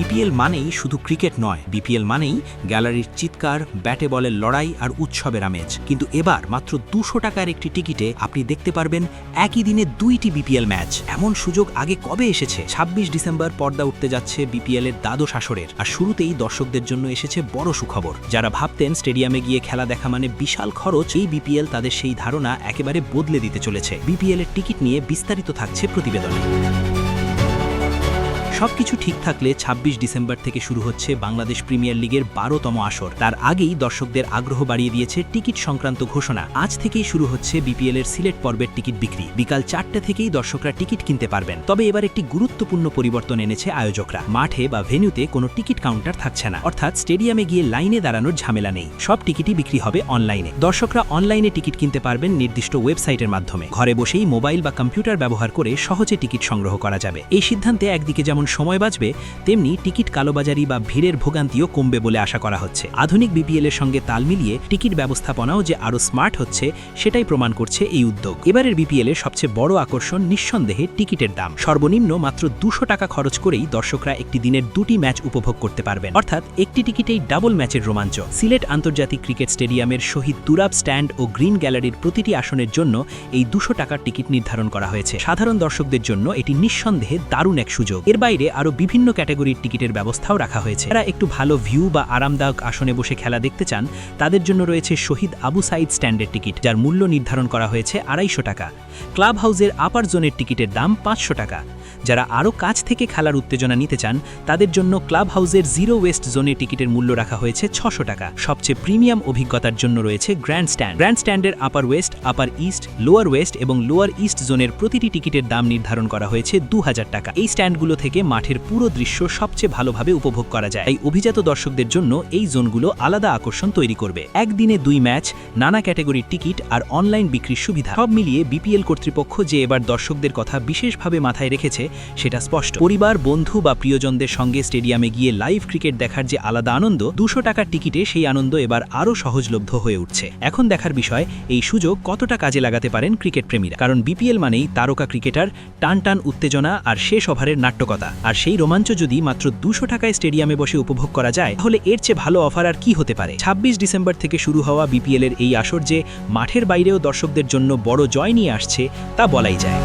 BPL মানেই শুধু cricket নয় বিপিএল মানেই গ্যালারির চিৎকার, ব্যাটে বলের লড়াই আর উৎসবের আমেজ। কিন্তু এবার মাত্র দুশো টাকার একটি টিকিটে আপনি দেখতে পারবেন একই দিনে দুইটি বিপিএল ম্যাচ। এমন সুযোগ আগে কবে এসেছে? ২৬ ডিসেম্বর পর্দা উঠতে যাচ্ছে বিপিএল এর দ্বাদশ আসরের। আর শুরুতেই দর্শকদের জন্য এসেছে বড় সুখবর। যারা ভাবতেন স্টেডিয়ামে গিয়ে খেলা দেখা মানে বিশাল খরচ, এই বিপিএল তাদের সেই ধারণা একেবারে বদলে দিতে চলেছে। বিপিএল এর টিকিট নিয়ে বিস্তারিত থাকছে প্রতিবেদনে। সবকিছু ঠিক থাকলে ২৬ ডিসেম্বর থেকে শুরু হচ্ছে বাংলাদেশ প্রিমিয়ার লিগের বারোতম আসর। তার আগেই দর্শকদের আগ্রহ বাড়িয়ে দিয়েছে টিকিট সংক্রান্ত ঘোষণা। আজ থেকেই শুরু হচ্ছে বিপিএল এর সিলেট পর্বের টিকিট বিক্রি। বিকাল চারটে থেকেই দর্শকরা টিকিট কিনতে পারবেন। তবে এবার একটি গুরুত্বপূর্ণ পরিবর্তন এনেছে আয়োজকরা। মাঠে বা ভেন্যুতে কোনো টিকিট কাউন্টার থাকছে না। অর্থাৎ স্টেডিয়ামে গিয়ে লাইনে দাঁড়ানোর ঝামেলা নেই। সব টিকিটই বিক্রি হবে অনলাইনে। দর্শকরা অনলাইনে টিকিট কিনতে পারবেন নির্দিষ্ট ওয়েবসাইটের মাধ্যমে। ঘরে বসেই মোবাইল বা কম্পিউটার ব্যবহার করে সহজে টিকিট সংগ্রহ করা যাবে। এই সিদ্ধান্তে একদিকে যেমন সময় বাঁচবে, তেমনি টিকিট কালোবাজারি বা ভিড়ের ভোগান্তিও কমবে বলে আশা করা হচ্ছে। আধুনিক বিপিএল এর সঙ্গে তাল মিলিয়ে টিকিট ব্যবস্থাপনাও যে আরও স্মার্ট হচ্ছে, সেটাই প্রমাণ করছে এই উদ্যোগ। এবারের বিপিএল এর সবচেয়ে বড় আকর্ষণ নিঃসন্দেহে টিকিটের দাম। সর্বনিম্ন মাত্র দুশো টাকা খরচ করেই দর্শকরা একটি দিনের দুটি ম্যাচ উপভোগ করতে পারবেন। অর্থাৎ একটি টিকিটেই ডাবল ম্যাচের রোমাঞ্চ। সিলেট আন্তর্জাতিক ক্রিকেট স্টেডিয়ামের শহীদ তুরাব স্ট্যান্ড ও গ্রিন গ্যালারির প্রতিটি আসনের জন্য এই দুশো টাকার টিকিট নির্ধারণ করা হয়েছে। সাধারণ দর্শকদের জন্য এটি নিঃসন্দেহে দারুণ এক সুযোগ। এর বাইরে আরও বিভিন্ন ক্যাটাগরির টিকিটের ব্যবস্থাও রাখা হয়েছে। যারা একটু ভালো ভিউ বা আরামদায়ক আসনে বসে খেলা দেখতে চান, তাদের জন্য রয়েছে শহীদ আবু সাইদ স্ট্যান্ডের টিকিট, যার মূল্য নির্ধারণ করা হয়েছে আড়াইশো টাকা। ক্লাব হাউসের আপার জোনের টিকিটের দাম পাঁচশো টাকা। যারা আরও কাছ থেকে খেলার উত্তেজনা নিতে চান, তাদের জন্য ক্লাব হাউসের জিরো ওয়েস্ট জোনের টিকিটের মূল্য রাখা হয়েছে ছশো টাকা। সবচেয়ে প্রিমিয়াম অভিজ্ঞতার জন্য রয়েছে গ্র্যান্ড স্ট্যান্ড গ্র্যান্ড স্ট্যান্ডের upper west, upper east, lower west এবং লোয়ার ইস্ট জোনের প্রতিটি টিকিটের দাম নির্ধারণ করা হয়েছে দু হাজার টাকা। এই স্ট্যান্ডগুলো থেকে মাঠের পুরো দৃশ্য সবচেয়ে ভালোভাবে উপভোগ করা যায়। এই অভিজাত দর্শকদের জন্য এই জোনগুলো আলাদা আকর্ষণ তৈরি করবে। একদিনে দুই ম্যাচ, নানা ক্যাটাগরির টিকিট আর অনলাইন বিক্রির সুবিধা। সব মিলিয়ে বিপিএল কর্তৃপক্ষ যে এবার দর্শকদের কথা বিশেষভাবে মাথায় রেখেছে, সেটা স্পষ্ট। পরিবার, বন্ধু বা প্রিয়জনদের সঙ্গে স্টেডিয়ামে গিয়ে লাইভ ক্রিকেট দেখার যে আলাদা আনন্দ, দুশো টাকার টিকিটে সেই আনন্দ এবার আরও সহজলভ্য হয়ে উঠছে। এখন দেখার বিষয়, এই সুযোগ কতটা কাজে লাগাতে পারেন ক্রিকেট প্রেমীরা? কারণ বিপিএল মানেই তারকা ক্রিকেটার টান টান উত্তেজনা আর শেষ ওভারের নাট্যকতা। আর সেই রোমাঞ্চ যদি মাত্র দুশো টাকায় স্টেডিয়ামে বসে উপভোগ করা যায়, তাহলে এর চেয়ে ভালো অফার আর কি হতে পারে? ২৬ ডিসেম্বর থেকে শুরু হওয়া বিপিএল এর এই আসর যে মাঠের বাইরেও দর্শকদের জন্য বড় জয় নিয়ে আসছে, তা বলাই যায়।